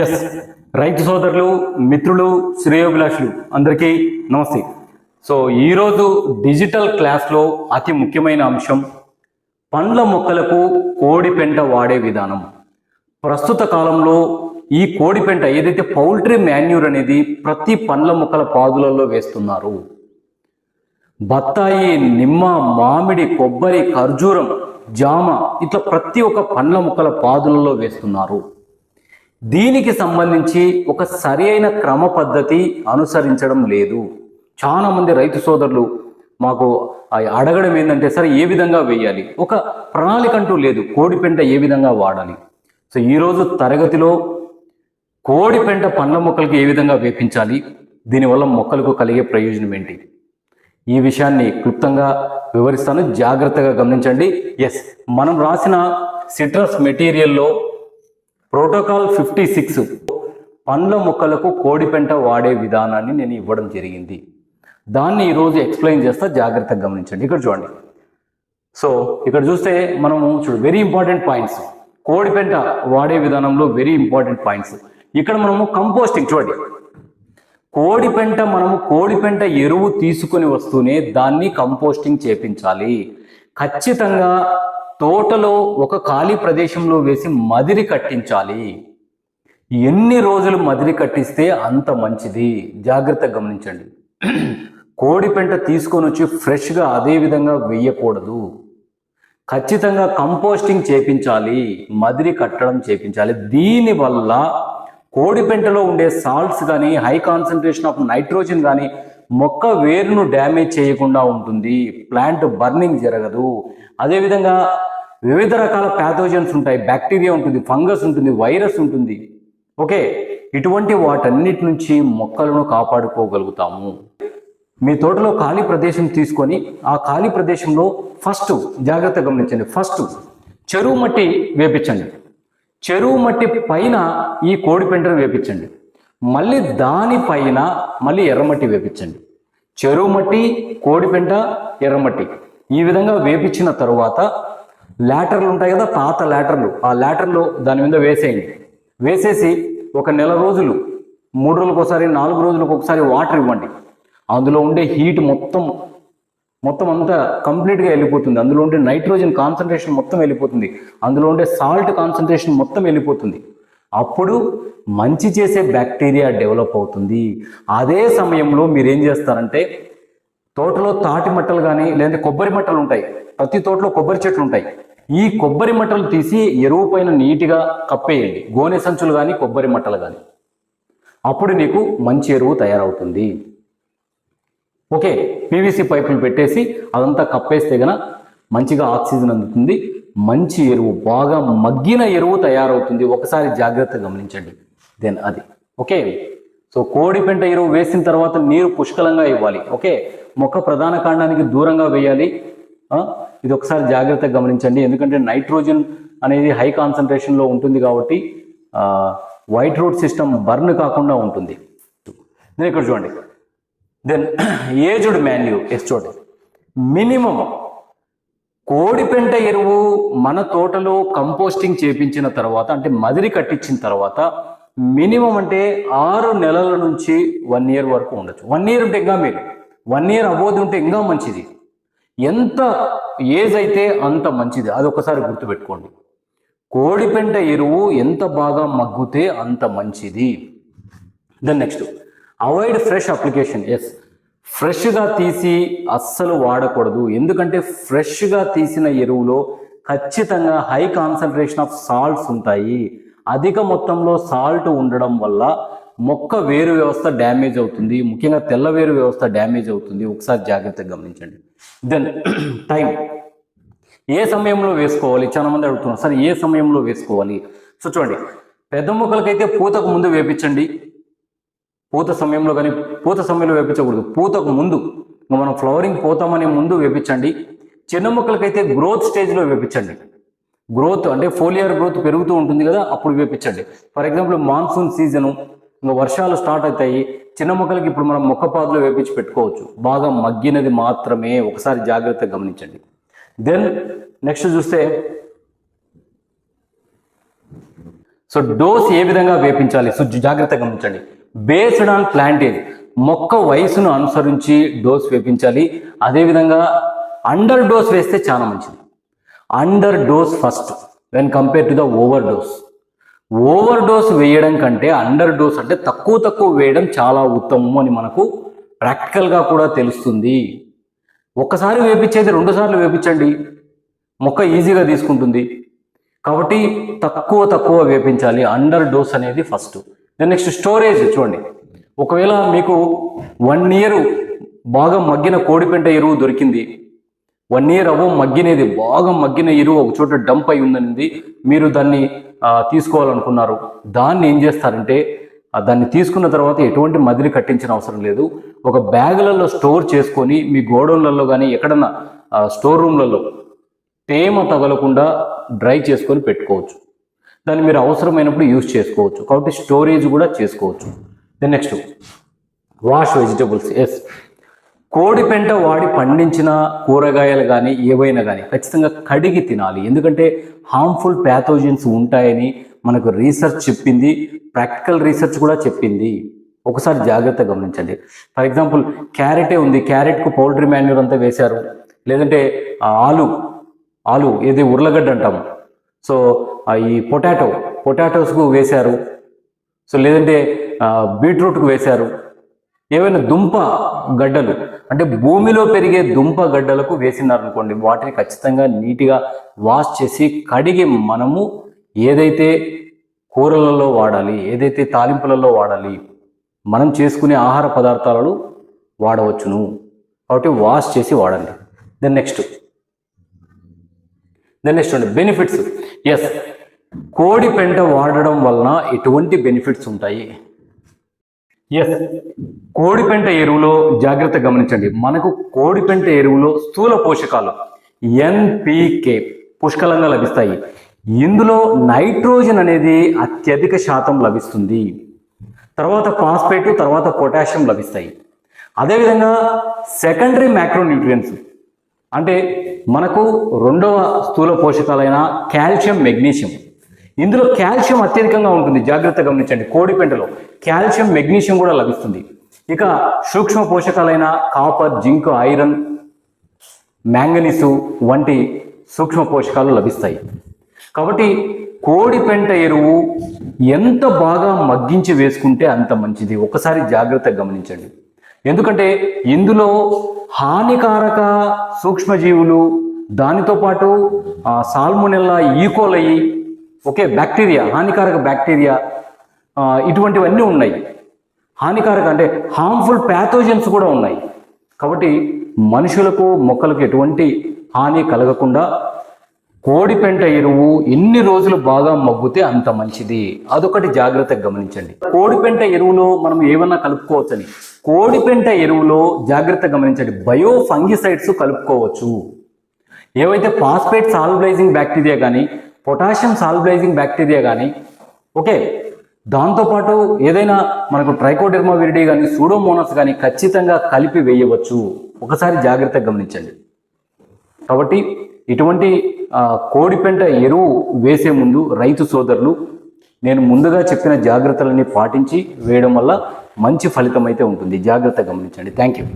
Yes రైతు సోదరులు మిత్రులు శ్రేయోభిలాషులు అందరికీ నమస్తే. సో ఈరోజు డిజిటల్ క్లాస్లో అతి ముఖ్యమైన అంశం పండ్ల మొక్కలకు కోడి పెంట వాడే విధానం. ప్రస్తుత కాలంలో ఈ కోడి పెంట ఏదైతే పౌల్ట్రీ మాన్యూర్ అనేది ప్రతి పండ్ల మొక్కల పాదులలో వేస్తున్నారు. బత్తాయి నిమ్మ మామిడి కొబ్బరి ఖర్జూరం జామ ఇట్లా ప్రతి ఒక్క పండ్ల మొక్కల పాదులలో వేస్తున్నారు. దీనికి సంబంధించి ఒక సరైన క్రమ పద్ధతి అనుసరించడం లేదు. చాలా మంది రైతు సోదరులు మాకు ఆ అడగడం ఏంటంటే సరే ఏ విధంగా వేయాలి? ఒక ప్రణాళిక అంటూ లేదు. కోడి పెంట ఏ విధంగా వాడాలి? సో ఈరోజు తరగతిలో కోడి పెంట పండ్ల మొక్కలకు ఏ విధంగా వేపించాలి? దీనివల్ల మొక్కలకు కలిగే ప్రయోజనం ఏంటి? ఈ విషయాన్ని క్లుప్తంగా వివరిస్తాను. జాగ్రత్తగా గమనించండి. ఎస్ మనం రాసిన సిట్రస్ మెటీరియల్లో ప్రోటోకాల్ ఫిఫ్టీ సిక్స్ పండ్ల మొక్కలకు కోడిపెంట వాడే విధానాన్ని నేను ఇవ్వడం జరిగింది. దాన్ని ఈరోజు ఎక్స్ప్లెయిన్ చేస్తా జాగ్రత్తగా గమనించండి. ఇక్కడ చూడండి. సో ఇక్కడ చూస్తే మనము చూడు వెరీ ఇంపార్టెంట్ పాయింట్స్ కోడిపెంట వాడే విధానంలో వెరీ ఇంపార్టెంట్ పాయింట్స్ ఇక్కడ మనము కంపోస్టింగ్ చూడండి. కోడిపెంట మనము కోడిపెంట ఎరువు తీసుకొని వస్తూనే దాన్ని కంపోస్టింగ్ చేపించాలి. ఖచ్చితంగా తోటలో ఒక ఖాళీ ప్రదేశంలో వేసి మదిరి కట్టించాలి. ఎన్ని రోజులు మదిరి కట్టిస్తే అంత మంచిది? జాగ్రత్తగా గమనించండి. కోడి పెంట తీసుకొని వచ్చి ఫ్రెష్గా అదే విధంగా వేయకూడదు. ఖచ్చితంగా కంపోస్టింగ్ చేపించాలి మదిరి కట్టడం చేపించాలి. దీనివల్ల కోడి పెంటలో ఉండే సాల్ట్స్ కానీ హై కాన్సన్ట్రేషన్ ఆఫ్ నైట్రోజన్ కానీ మొక్క వేరును డ్యామేజ్ చేయకుండా ఉంటుంది. ప్లాంట్ బర్నింగ్ జరగదు. అదేవిధంగా వివిధ రకాల ప్యాథోజన్స్ ఉంటాయి. బ్యాక్టీరియా ఉంటుంది ఫంగస్ ఉంటుంది వైరస్ ఉంటుంది. ఓకే? ఇటువంటి వాటన్నిటి నుంచి మొక్కలను కాపాడుకోగలుగుతాము. మీ తోటలో ఖాళీ ప్రదేశం తీసుకొని ఆ ఖాళీ ప్రదేశంలో ఫస్ట్ జాగ్రత్త గమనించండి. ఫస్ట్ చెరువు మట్టి వేపించండి. చెరువు మట్టి పైన ఈ కోడి పెంటను వేపించండి. మళ్ళీ దానిపైన మళ్ళీ ఎర్రమట్టి వేపించండి. చెరువు మట్టి కోడిపెంట ఎర్రమట్టి. ఈ విధంగా వేపించిన తరువాత లాటర్లు ఉంటాయి కదా పాత లాటర్లు ఆ ల్యాటర్లు దాని మీద వేసేయండి. వేసేసి ఒక నెల రోజులు మూడు రోజులకు ఒకసారి నాలుగు రోజులకు ఒకసారి వాటర్ ఇవ్వండి. అందులో ఉండే హీట్ మొత్తం మొత్తం అంతా కంప్లీట్గా వెళ్ళిపోతుంది. అందులో ఉండే నైట్రోజన్ కాన్సన్ట్రేషన్ మొత్తం వెళ్ళిపోతుంది. అందులో ఉండే సాల్ట్ కాన్సన్ట్రేషన్ మొత్తం వెళ్ళిపోతుంది. అప్పుడు మంచి చేసే బ్యాక్టీరియా డెవలప్ అవుతుంది. అదే సమయంలో మీరు ఏం చేస్తారంటే తోటలో తాటి మట్టలు కానీ లేదంటే కొబ్బరి మట్టలు ఉంటాయి. ప్రతి తోటలో కొబ్బరి చెట్లు ఉంటాయి. ఈ కొబ్బరి మట్టలు తీసి ఎరువు పైన నీట్గా కప్పేయండి. గోనె సంచులు కానీ కొబ్బరి మట్టలు కానీ అప్పుడు నీకు మంచి ఎరువు తయారవుతుంది. ఓకే పీవీసీ పైపులు పెట్టేసి అదంతా కప్పేస్తే గన మంచిగా ఆక్సిజన్ అందుతుంది. మంచి ఎరువు బాగా మగ్గిన ఎరువు తయారవుతుంది. ఒకసారి జాగ్రత్తగా గమనించండి. దెన్ అది. ఓకే? సో కోడి పెంట ఎరువు వేసిన తర్వాత నీరు పుష్కలంగా ఇవ్వాలి. ఓకే? మొక్క ప్రధాన కాండానికి దూరంగా వేయాలి. ఇది ఒకసారి జాగ్రత్తగా గమనించండి. ఎందుకంటే నైట్రోజన్ అనేది హై కాన్సన్ట్రేషన్లో ఉంటుంది కాబట్టి వైట్ రూట్ సిస్టమ్ బర్న్ కాకుండా ఉంటుంది. నేను ఇక్కడ చూడండి. దెన్ ఏజ్డ్ మాన్యూ ఎస్ చూడండి. మినిమం కోడిపెంట ఎరువు మన తోటలో కంపోస్టింగ్ చేపించిన తర్వాత అంటే మదిరి కట్టించిన తర్వాత మినిమం అంటే ఆరు నెలల నుంచి వన్ ఇయర్ వరకు ఉండొచ్చు. వన్ ఇయర్ ఉంటే ఇంకా మీరు వన్ ఇయర్ అబోధి ఉంటే ఇంకా మంచిది. ఎంత ఏజ్ అయితే అంత మంచిది. అది ఒకసారి గుర్తుపెట్టుకోండి. కోడిపెంట ఎరువు ఎంత బాగా మగ్గుతే అంత మంచిది. Then next avoid fresh application yes ఫ్రెష్గా తీసి అస్సలు వాడకూడదు. ఎందుకంటే ఫ్రెష్గా తీసిన ఎరువులో ఖచ్చితంగా హై కాన్సన్ట్రేషన్ ఆఫ్ సాల్ట్స్ ఉంటాయి. అధిక మొత్తంలో సాల్ట్ ఉండడం వల్ల మొక్క వేరు వ్యవస్థ డ్యామేజ్ అవుతుంది. ముఖ్యంగా తెల్ల వేరు వ్యవస్థ డ్యామేజ్ అవుతుంది. ఒకసారి జాగ్రత్తగా గమనించండి. దెన్ టైం ఏ సమయంలో వేసుకోవాలి? చాలా మంది అడుగుతున్నారు. సార్ ఏ సమయంలో వేసుకోవాలి? సో చూడండి. పెద్ద మొక్కలకైతే పూతకు ముందు వేపించండి. పూత సమయంలో కానీ పూత సమయంలో వేపించకూడదు. పూతకు ముందు. మనం ఫ్లవరింగ్ పోతామనే ముందు వేపించండి. చిన్న మొక్కలకైతే గ్రోత్ స్టేజ్లో వేపించండి. గ్రోత్ అంటే ఫోలియర్ గ్రోత్ పెరుగుతూ ఉంటుంది కదా అప్పుడు వేపించండి. ఫర్ ఎగ్జాంపుల్ మాన్సూన్ సీజను ఇంకా వర్షాలు స్టార్ట్ అవుతాయి చిన్న మొక్కలకి ఇప్పుడు మనం మొక్క పాదులో వేపించి పెట్టుకోవచ్చు. బాగా మగ్గినది మాత్రమే ఒకసారి జాగ్రత్తగా గమనించండి. దెన్ నెక్స్ట్ చూస్తే సో డోస్ ఏ విధంగా వేపించాలి? సో జాగ్రత్తగా గమనించండి. బేస్డ్ ఆన్ ప్లాంటేజ్ మొక్క వయసును అనుసరించి డోస్ వేపించాలి. అదేవిధంగా అండర్ డోస్ వేస్తే చాలా మంచిది. Under dose first when compare to the over dose over dose వేయడం కంటే అండర్ డోస్ అంటే తక్కువ తక్కువ వేయడం చాలా ఉత్తమం అని మనకు ప్రాక్టికల్గా కూడా తెలుస్తుంది. ఒక్కసారి వేపించేది రెండుసార్లు వేపించండి. మొక్క ఈజీగా తీసుకుంటుంది. కాబట్టి తక్కువ తక్కువ వేపించాలి అండర్ డోస్ అనేది ఫస్ట్ దెన్ నెక్స్ట్ స్టోరేజ్ చూడండి. ఒకవేళ మీకు వన్ ఇయర్ బాగా మగ్గిన కోడిపెంట ఎరువు దొరికింది వన్ ఇయర్ అవ్వ మగ్గినది బాగా మగ్గిన ఎరువు ఒక చోట డంప్ అయి ఉందనింది. మీరు దాన్ని తీసుకోవాలనుకున్నారు. దాన్ని ఏం చేస్తారంటే దాన్ని తీసుకున్న తర్వాత ఎటువంటి మదిలి కట్టించిన అవసరం లేదు. ఒక బ్యాగులలో స్టోర్ చేసుకొని మీ గోడౌన్లలో కానీ ఎక్కడన్నా స్టోర్ రూమ్లలో తేమ తగలకుండా డ్రై చేసుకొని పెట్టుకోవచ్చు. దాన్ని మీరు అవసరమైనప్పుడు యూజ్ చేసుకోవచ్చు. కాబట్టి స్టోరేజ్ కూడా చేసుకోవచ్చు. Then next wash vegetables. Yes. కోడి పెంట వాడి పండించిన కూరగాయలు కానీ ఏవైనా కానీ ఖచ్చితంగా కడిగి తినాలి. ఎందుకంటే హార్మ్ఫుల్ ప్యాథోజన్స్ ఉంటాయని మనకు రీసెర్చ్ చెప్పింది ప్రాక్టికల్ రీసెర్చ్ కూడా చెప్పింది. ఒకసారి జాగ్రత్తగా గమనించండి. ఫర్ ఎగ్జాంపుల్ క్యారెటే ఉంది క్యారెట్కు పౌల్ట్రీ మాన్యూర్ అంతా వేశారు. లేదంటే ఆలు ఆలు ఏది ఉర్లగడ్డ అంటాము. సో ఈ పొటాటో పొటాటోస్కు వేశారు. సో లేదంటే బీట్రూట్కు వేశారు. ఏవైనా దుంప గడ్డలు అంటే భూమిలో పెరిగే దుంప గడ్డలకు వేసినారనుకోండి వాటిని ఖచ్చితంగా నీట్గా వాష్ చేసి కడిగి మనము ఏదైతే కూరలలో వాడాలి ఏదైతే తాలింపులలో వాడాలి మనం చేసుకునే ఆహార పదార్థాలను వాడవచ్చును. కాబట్టి వాష్ చేసి వాడండి. దెన్ నెక్స్ట్ దెన్ నెక్స్ట్ అండి బెనిఫిట్స్ ఎస్ కోడి పెంట వాడడం వలన ఎటువంటి బెనిఫిట్స్ ఉంటాయి? ఎస్ కోడిపెంట ఎరువులో జాగ్రత్త గమనించండి. మనకు కోడిపెంట ఎరువులో స్థూల పోషకాలు ఎన్పికే పుష్కలంగా లభిస్తాయి. ఇందులో నైట్రోజన్ అనేది అత్యధిక శాతం లభిస్తుంది. తర్వాత ఫాస్ఫేట్ తర్వాత పొటాషియం లభిస్తాయి. అదేవిధంగా సెకండరీ మ్యాక్రోన్యూట్రియన్స్ అంటే మనకు రెండవ స్థూల పోషకాలైన కాల్షియం మెగ్నీషియం ఇందులో కాల్షియం అత్యధికంగా ఉంటుంది. జాగ్రత్త గమనించండి. కోడి పెంటలో కాల్షియం మెగ్నీషియం కూడా లభిస్తుంది. ఇక సూక్ష్మ పోషకాలైన కాపర్ జింక్ ఐరన్ మ్యాంగనీసు వంటి సూక్ష్మ పోషకాలు లభిస్తాయి. కాబట్టి కోడి పెంట ఎరువు ఎంత బాగా మగ్గించి వేసుకుంటే అంత మంచిది. ఒకసారి జాగ్రత్తగా గమనించండి. ఎందుకంటే ఇందులో హానికారక సూక్ష్మజీవులు దానితో పాటు సాల్మోనెల్లా e. ఈకోలయ్యి ఓకే బ్యాక్టీరియా హానికారక బ్యాక్టీరియా ఇటువంటివన్నీ ఉన్నాయి. హానికారక అంటే హార్మ్ఫుల్ ప్యాథోజన్స్ కూడా ఉన్నాయి. కాబట్టి మనుషులకు మొక్కలకు ఎటువంటి హాని కలగకుండా కోడిపెంట ఎరువు ఎన్ని రోజులు బాగా మగ్గితే అంత మంచిది? అదొకటి జాగ్రత్తగా గమనించండి. కోడిపెంట ఎరువులో మనం ఏమన్నా కలుపుకోవచ్చని. కోడిపెంట ఎరువులో జాగ్రత్త గమనించండి. బయో ఫంగిసైడ్స్ కలుపుకోవచ్చు. ఏవైతే ఫాస్ఫేట్ సాల్బలైజింగ్ బ్యాక్టీరియా కానీ పొటాషియం సాల్బలైజింగ్ బ్యాక్టీరియా కానీ ఓకే దాంతోపాటు ఏదైనా మనకు ట్రైకోడెర్మా విరిడి కానీ సూడోమోనస్ కానీ ఖచ్చితంగా కలిపి వేయవచ్చు. ఒకసారి జాగ్రత్తగా గమనించండి. కాబట్టి ఇటువంటి కోడిపెంట ఎరువు వేసే ముందు రైతు సోదరులు నేను ముందుగా చెప్పిన జాగ్రత్తలన్నీ పాటించి వేయడం వల్ల మంచి ఫలితం అయితే ఉంటుంది. జాగ్రత్త గమనించండి. Thank you.